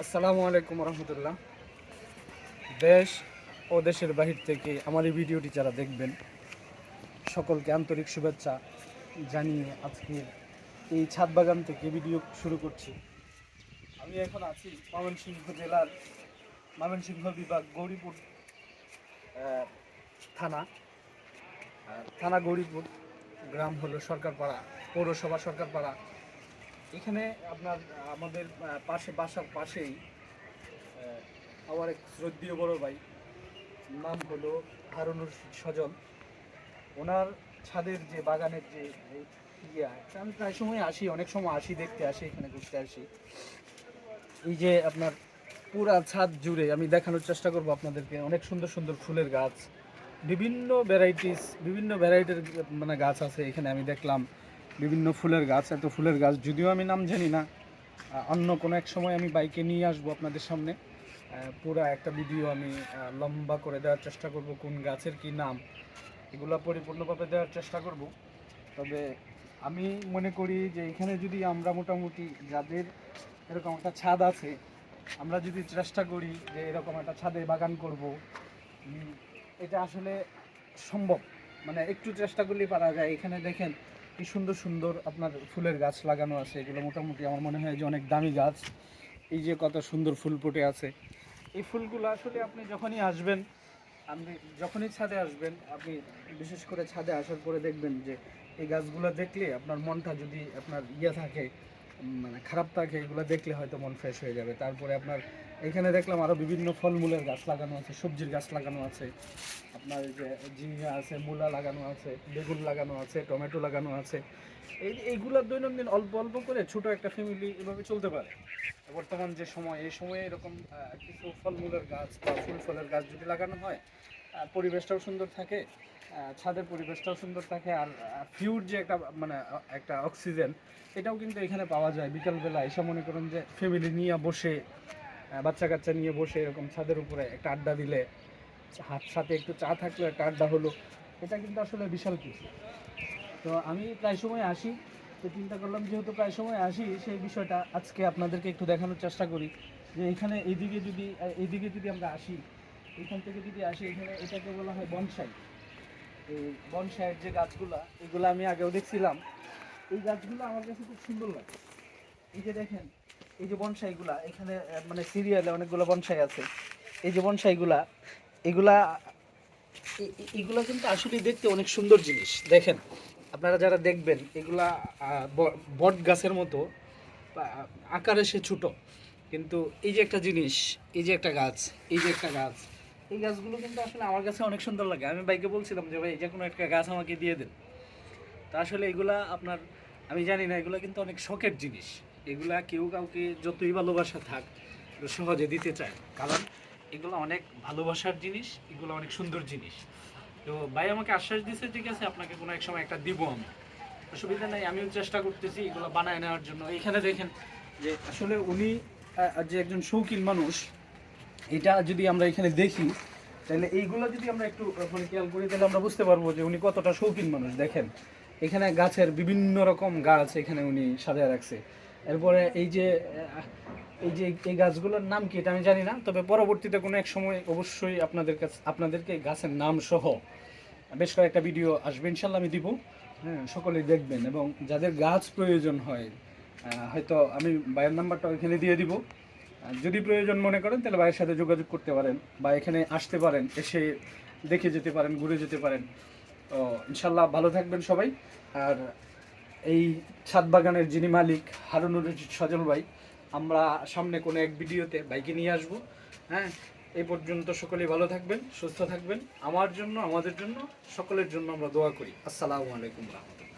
আসসালামু আলাইকুম রহমতুল্লাহ। দেশ ও দেশের বাহির থেকে আমার এই ভিডিওটি যারা দেখবেন, সকলকে আন্তরিক শুভেচ্ছা জানিয়ে আজকে এই ছাদ বাগান থেকে ভিডিও শুরু করছি। আমি এখন আছি ময়মনসিংহ জেলার ময়মনসিংহ বিভাগ গৌরীপুর থানা। থানা গৌরীপুর, গ্রাম হলো সরকারপাড়া, পৌরসভা সরকারপাড়া। এখানে আপনার আমাদের পাশে, বাসার পাশেই আমার এক শ্রদ্ধীয় বড় ভাই, নাম হলো হারুনুর সজল। ওনার ছাদের যে বাগানের যে ইয়া আমি প্রায় সময় আসি, অনেক সময় আসি, দেখতে আসি, এখানে ঘুরতে আসি। এই যে আপনার পুরা ছাদ জুড়ে আমি দেখানোর চেষ্টা করব আপনাদেরকে, অনেক সুন্দর সুন্দর ফুলের গাছ। বিভিন্ন ভ্যারাইটিস বিভিন্ন ভ্যারাইটির মানে গাছ আছে এখানে আমি দেখলাম। বিভিন্ন ফুলের গাছ, এত ফুলের গাছ যদিও আমি নাম জানি না অন্য কোনো এক সময় আমি বাইকে নিয়ে আসব আপনাদের সামনে। পুরা একটা ভিডিও আমি লম্বা করে দেওয়ার চেষ্টা করব কোন গাছের কি নাম। এগুলো পরিপূর্ণভাবে দেওয়ার চেষ্টা করব। তবে আমি মনে করি যে এখানে যদি আমরা মোটামুটি যাদের এরকম একটা ছাদ আছে, আমরা যদি চেষ্টা করি যে এরকম একটা ছাদে বাগান করব এটা আসলে সম্ভব। মানে একটু চেষ্টা করলেই পারা যায়। এখানে দেখেন কি সুন্দর সুন্দর আপনার ফুলের গাছ লাগানো আছে। এগুলো মোটামুটি আমার মনে হয় যে অনেক দামি গাছ। এই যে কত সুন্দর ফুল ফুটে আছে। এই ফুলগুলো আসলে আপনি যখনই আসবেন, আপনি যখনই ছাদে আসবেন, আপনি বিশেষ করে ছাদে আসার পরে দেখবেন যে এই গাছগুলো দেখলে আপনার মনটা যদি আপনার ইয়ে থাকে মানে খারাপ থাকে, এগুলো দেখলে হয়তো মন ফ্রেশ হয়ে যাবে। তারপরে আপনার এখানে দেখলাম আরও বিভিন্ন ফলমূলের গাছ লাগানো আছে, সবজির গাছ লাগানো আছে। আপনার যে ঝিঙে আছে, মূলা লাগানো আছে, বেগুন লাগানো আছে, টমেটো লাগানো আছে। এই এইগুলো দৈনন্দিন অল্প অল্প করে ছোট একটা ফ্যামিলি এভাবে চলতে পারে। বর্তমান যে সময়, এই সময়ে এরকম কিছু ফলমূলের গাছ বা ফুল ফলের গাছ যদি লাগানো হয় পরিবেশটাও সুন্দর থাকে ছাদের পরিবেশটাও সুন্দর থাকে, আর ফিউর যে একটা মানে একটা অক্সিজেন এটাও কিন্তু এখানে পাওয়া যায়। বিকালবেলা এসে মনে করেন যে ফ্যামিলি নিয়ে বসে বাচ্চা কাচ্চা নিয়ে বসে এরকম ছাদের উপরে একটা আড্ডা দিলে, হাত সাথে একটু চা থাকলে একটা আড্ডা হলো, এটা কিন্তু আসলে বিশাল কিছু। তো আমি প্রায় সময় আসি, তো চিন্তা করলাম যেহেতু প্রায় সময় আসি, সেই বিষয়টা আজকে আপনাদেরকে একটু দেখানোর চেষ্টা করি, যে এখানে এইদিকে যদি এইদিকে যদি আমরা আসি, এখান থেকে যদি আসি, এখানে এটাকে বলা হয় বনসাই। এই বনসাইয়ের যে গাছগুলা, এগুলো আমি আগেও দেখছিলাম। এই গাছগুলো আমার কাছে খুব সুন্দর লাগে। এই যে দেখেন এই যে বনসাইগুলা, এখানে মানে সিরিয়ালে অনেকগুলো বনসাই আছে। এই যে বনসাইগুলা, এগুলা এগুলা কিন্তু আসলে দেখতে অনেক সুন্দর জিনিস। দেখেন, আপনারা যারা দেখবেন, এগুলা বট গাছের মতো আকারে সে ছোট। কিন্তু এই যে একটা জিনিস, এই যে একটা গাছ, এই যে একটা গাছ, এই গাছগুলো কিন্তু আসলে আমার কাছে অনেক সুন্দর লাগে। আমি বাইকে বলছিলাম যে, ভাই যে কোনো একটা গাছ আমাকে দিয়ে দেন। তা আসলে এগুলা আপনার, আমি জানি না, এগুলো কিন্তু অনেক শখের জিনিস। এগুলা কেউ কাউকে যতই ভালোবাসা থাক সহজে দিতে চায়। কারণ এগুলো অনেক ভালোবাসার জিনিস, এগুলো অনেক সুন্দর জিনিস। তো ভাই আমাকে আশ্বাস দিয়েছে ঠিক আছে, আপনাকে কোনো এক সময় একটা দিব আমি। অসুবিধা নাই, আমিও চেষ্টা করতেছি এগুলো বানায় নেওয়ার জন্য। এখানে দেখেন যে আসলে উনি যে একজন শৌখিন মানুষ, এটা যদি আমরা এখানে দেখি, তাহলে এইগুলো যদি আমরা একটু মানে খেয়াল করি, তাহলে আমরা বুঝতে পারব যে উনি কতটা শৌখিন মানুষ। দেখেন, এখানে গাছের বিভিন্ন রকম গাছ এখানে উনি সাজায় রাখছে। এরপরে এই যে এই যে এই গাছগুলোর নাম কি এটা আমি জানি না, তবে পরবর্তীতে কোনো এক সময় অবশ্যই আপনাদের কাছে, আপনাদেরকে গাছের নাম সহ বেশ কয়েকটা ভিডিও আসবে ইনশাল্লাহ আমি দিব। হ্যাঁ সকলেই দেখবেন এবং যাদের গাছ প্রয়োজন হয় হয়তো আমি ভাইয়ের নাম্বারটা এখানে দিয়ে দিব। যদি প্রয়োজন মনে করেন, তাহলে ভাইয়ের সাথে যোগাযোগ করতে পারেন বা এখানে আসতে পারেন, এসে দেখে যেতে পারেন, ঘুরে যেতে পারেন। তো ইনশাল্লাহ ভালো থাকবেন সবাই। আর এই ছাদ বাগানের যিনি মালিক হারুনুর রশিদ সজল ভাই, আমরা সামনে কোনো এক ভিডিওতে বাইকে নিয়ে আসব। হ্যাঁ এই পর্যন্ত সকলেই ভালো থাকবেন, সুস্থ থাকবেন। আমার জন্য, আমাদের জন্য, সকলের জন্য আমরা দোয়া করি। আসসালামু আলাইকুম রহমতুল্লাহ।